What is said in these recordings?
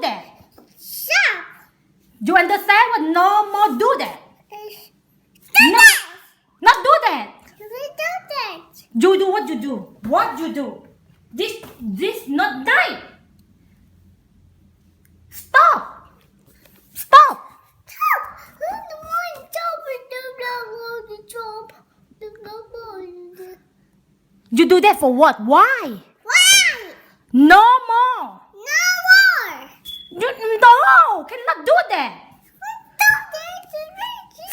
that Stop. you understand what no more do that Stop No. it. not do that We do that. you do what you do what you do this this not nice stop stop Stop. Who's job and the job? You do that for what why Why? No more. you no cannot do that Stop it.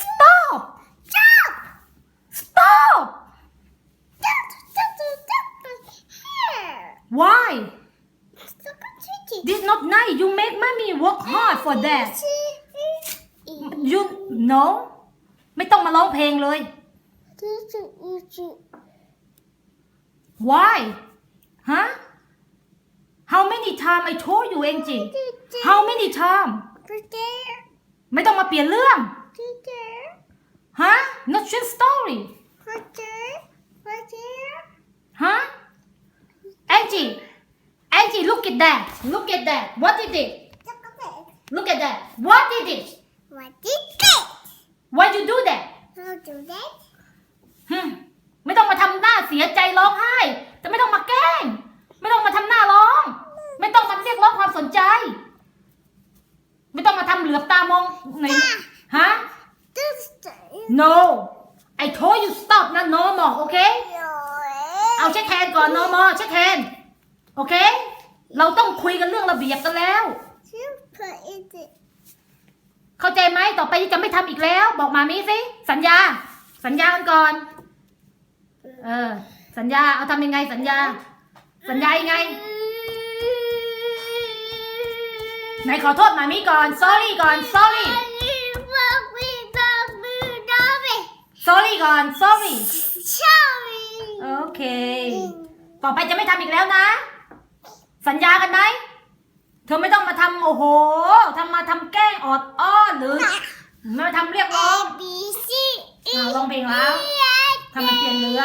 stop Stop. stop Stop. Stop. Stop. Here. why Stop it. this not nice you make mommy work hard for that you no ไม่ต้องมาร้องเพลงเลย why huh how many time I told you เองจิ how many time ไม่ต้องมาเปลี่ยนเรื่อง huh not your story huh Angie Angie look at that look at that what is it look at that what is it What is this? why you do that How do that? ฮึมไม่ต้องมาทำหน้าเสียใจร้องไห้ แต่ไม่ต้องมาแกล้ง ลือบตามองไหนฮะ This no I told you stop นะ no more โอเค เอาเช็คแฮนด์ก่อน no more เช็คแฮนด์โอเค เราต้องคุยกันเรื่องระเบียบกันแล้ว Super is it? เข้าใจไหมต่อไปนี้จะไม่ทำอีกแล้ว บอกมามีสิ สัญญา สัญญากันก่อน เออ สัญญา เอาทำยังไงสัญญา สัญญายังไง ไหนขอโทษมามีก่อน sorry ก่อน sorry sorry ก่อน sorry โอเค ต่อไปจะไม่ทำอีกแล้วนะ สัญญากันไหม เธอไม่ต้องมาทำโอ้โหทำมาทำแกล้งออดอ้อนหรือไม่มาทำเรียกร้อง B C อ่าร้องเพลงแล้วทำมันเปลี่ยนเนื้อ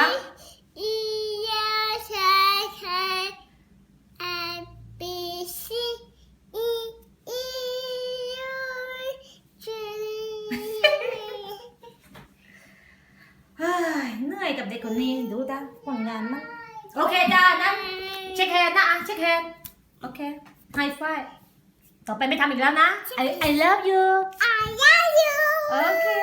กับเด็กคนนี้ดูด้าผลงานมันโอเคจ้านะเช็คแฮนด์นะอะเช็คแฮนด์โอเคไฮไฟต่อไปไม่ทำอีกแล้วนะ I I love you I love you โอเค